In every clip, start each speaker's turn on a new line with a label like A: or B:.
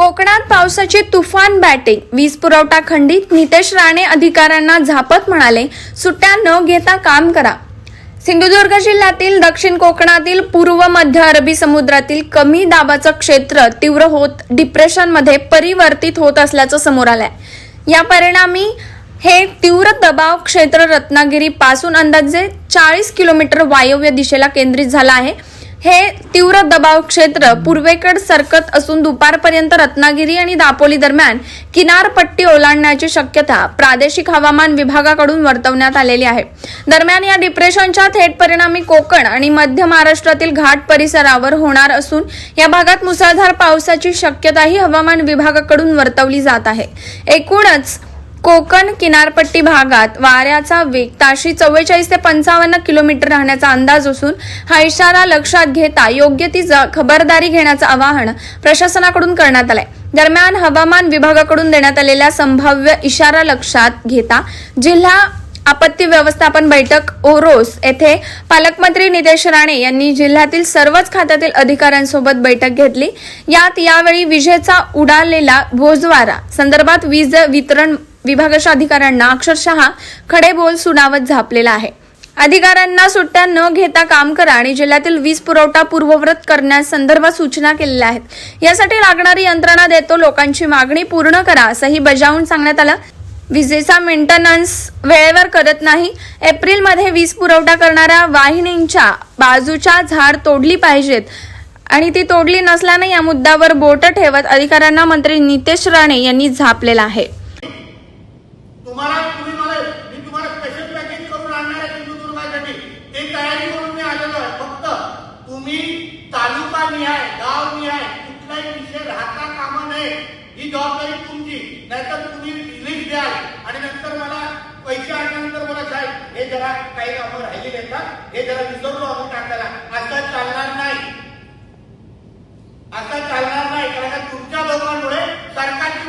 A: कोकणात पावसाची तुफान बॅटिंग. वीज पुरवठा खंडित. नितेश राणे अधिकाऱ्यांना झापत म्हणाले सुट्ट्या न घेता काम करा. सिंधुदुर्ग जिल्ह्यातील दक्षिण कोकणातील पूर्व मध्य अरबी समुद्रातील कमी दाबाचं क्षेत्र तीव्र होत डिप्रेशनमध्ये परिवर्तित होत असल्याचं समोर आलंय. या परिणामी हे तीव्र दबाव क्षेत्र रत्नागिरी पासून अंदाजे चाळीस किलोमीटर वायव्य दिशेला केंद्रित झालं आहे. हे तीव्र दबाव क्षेत्र पूर्वेकडे सरकत असून दुपारपर्यंत रत्नागिरी आणि दापोली दरम्यान किनारपट्टी ओलांडण्याची शक्यता प्रादेशिक हवामान विभागाकडून वर्तवण्यात आलेली आहे. दरम्यान या डिप्रेशनच्या थेट परिणामी कोकण आणि मध्य महाराष्ट्रातील घाट परिसरावर होणार असून या भागात मुसळधार पावसाची शक्यताही हवामान विभागाकडून वर्तवली जात आहे. एकूणच कोकण किनारपट्टी भागात वाऱ्याचा वेग ताशी चव्वेचाळीस ते पंचावन्न किलोमीटर राहण्याचा अंदाज असून हा इशारा लक्षात घेता योग्य ती खबरदारी घेण्याचं आवाहन प्रशासनाकडून करण्यात आलंय. दरम्यान हवामान विभागाकडून देण्यात आलेल्या संभाव्य इशारा लक्षात घेता जिल्हा आपत्ती व्यवस्थापन बैठक ओरोस येथे पालकमंत्री नितेश राणे यांनी जिल्ह्यातील सर्वच खात्यातील अधिकाऱ्यांसोबत बैठक घेतली. यात यावेळी विजेचा उडालेला भोजवारा संदर्भात वीज वितरण विभागाच्या अधिकाऱ्यांना अक्षरशः खडे बोल सुनावत झापलेला आहे. अधिकाऱ्यांना सुट्ट्या न घेता काम करा आणि जिल्ह्यातील वीज पुरवठा पूर्ववत करण्यासंदर्भात सूचना केलेल्या आहेत. यासाठी लागणारी यंत्रणा देतो लोकांची मागणी पूर्ण करा असंही बजावून सांगण्यात आलं. विजेचा मेंटेनन्स वेळेवर करत नाही. एप्रिलमध्ये वीज पुरवठा करणाऱ्या वाहिनींच्या बाजूच्या झाड तोडली पाहिजेत आणि ती तोडली नसल्याने या मुद्द्यावर बोट ठेवत अधिकाऱ्यांना मंत्री नितेश राणे यांनी झापलेला आहे.
B: तुम्हाला तुम्ही मला मी तुम्हाला स्पेशल पॅकेज करून आणणार आहे सिंधुदुर्गासाठी ते तयारी करून मी आलेलो आहे. फक्त तुम्ही तालुका निहाय गाव निहाय कुठलाही विषय राहता कामा नये. ही जबाबदारी तुमची. नाहीतर तुम्ही रिलीज द्याल. आणि नंतर मला पैसे आणल्यानंतर मला साहेब हे जरा काही कामं राहिलेले आहेत ना हे जरा विसरलो आपण टाकायला. आता चालणार नाही. आता चालणार नाही. कारण तुमच्या लोकांमुळे सरकारची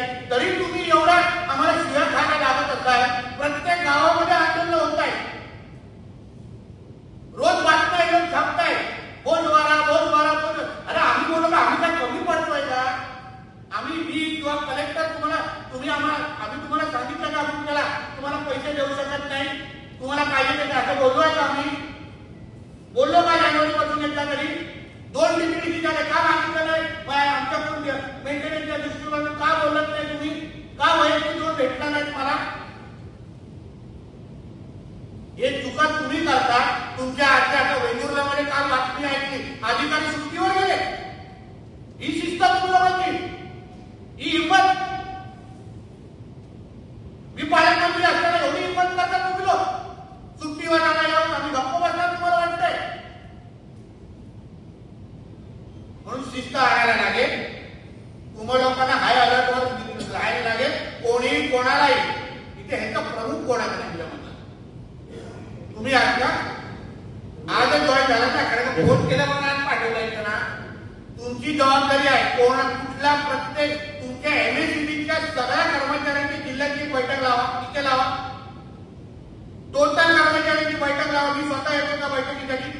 B: आहेत तरी तुम्ही एवढा आम्हाला शिव्या खायला लागत असाल प्रत्येक गावामध्ये आंदोलन होत आहे रोज बातम्या येऊन छापताय बोल वारा बोल वारा बोल. अरे आम्ही बोललो आम्ही काय कमी पडतोय का? आम्ही मी किंवा कलेक्टर तुम्हाला तुम्ही आम्हाला आम्ही तुम्हाला सांगितलं का आपण त्याला तुम्हाला पैसे देऊ शकत नाही. तुम्हाला पाहिजे ते असं बोललोय का आम्ही. बोललो का जानेवारी पासून एकदा तरी? दोन डिग्री झाले? का नाहीत मला. हे चुका तुम्ही करता तुमच्या आजच्या आता वेंगुर्ल्यामध्ये काल बातमी ऐकली. अधिकारी सुट्टीवर गेले. ही शिस्त तुम्हाला माहिती. ही हिंमत. मी पालकमंत्री असताना एवढी हिंमत करता तुम्ही लोक सुट्टीवर आला येऊन आम्ही गप्प बसणार तुम्हाला वाटतंय. म्हणून शिस्त आणायला लागेल. तुम्हा लोकांना हाय अलर्टवर राहायला कोणीही कोणालाही इथे ह्याचा प्रमुख कोणाचा नाही म्हणतात तुम्ही आहात का आजच जॉईन झाला ना कारण फोन केल्यामुळे आज पाठवला इथं ना तुमची जबाबदारी आहे. कोण कुठल्या प्रत्येक तुमच्या एमएससीबीच्या सगळ्या कर्मचाऱ्यांची जिल्ह्याची बैठक लावा. इथे लावा. टोटल कर्मचाऱ्यांची बैठक लावा. मी स्वतः येतो त्या बैठकीसाठी.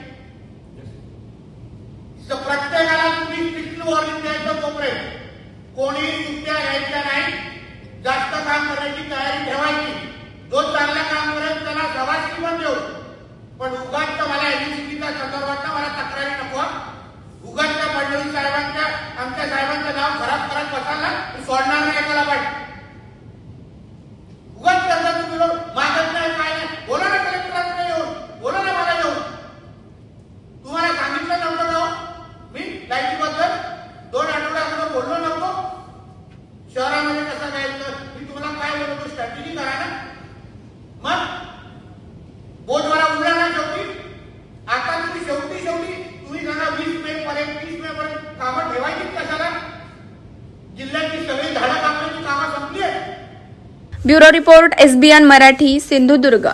B: तर प्रत्येकाला तुम्ही स्ट्रिक्टली वॉर्निंग द्यायचं तोपर्यंत कोणी सुट्ट्या घ्यायच्या नाही जास्त काम करण्याची तयारी ठेवायची. जो चांगलं काम करेल त्याला सभाशी पण देऊ. पण उगाच मला एमएससीबीचा संदर्भातला मला तक्रारी नको हं. उगाच फडणवीस साहेबांच्या आमच्या साहेबांचं नाव खराब करत बसायला मी सोडणार नाही एकाला पाहिजे उगाच त्यांचा तुम्ही लोक मागत नाही काय नाही. बोला ना कलेक्टरांकडे येऊन. बोला ना मला येऊन. तुम्हाला सांगितलं नव्हतं ना हो? मी लाईटीबद्दल दोन आठवड्या अगोदर बोललो नव्हतो. शहरामध्ये कसं काय तुम्हाला स्ट्रॅटेजी करा ना? मग बोटवाला उडला ना शेवटी आता तुम्ही शेवटी शेवटी तुम्ही सांगा वीस मे पर्यंत तीस मे पर्यंत कामं ठेवायची कशाला? जिल्ह्याची सगळी झाडं कापण्याची कामं संपली
A: bureau report SBN Marathi Sindhudurg.